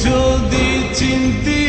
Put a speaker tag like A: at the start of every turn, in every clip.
A: যদি চিন্তি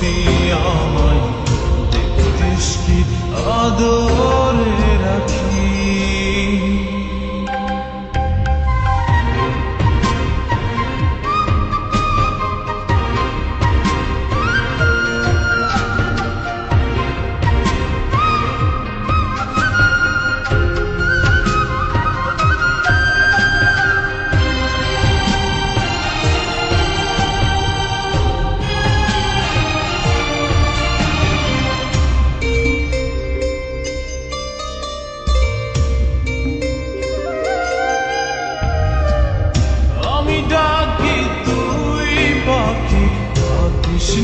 A: আমায় দেখতিস কি আদর?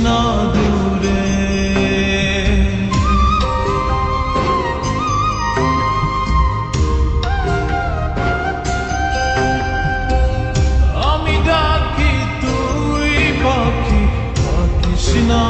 A: না দূরে। আমি ডাকি তুই পাখি পাখিস না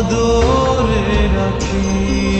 A: আদরে রাখি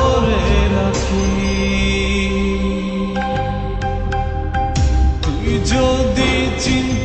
A: 宇宙的尽头。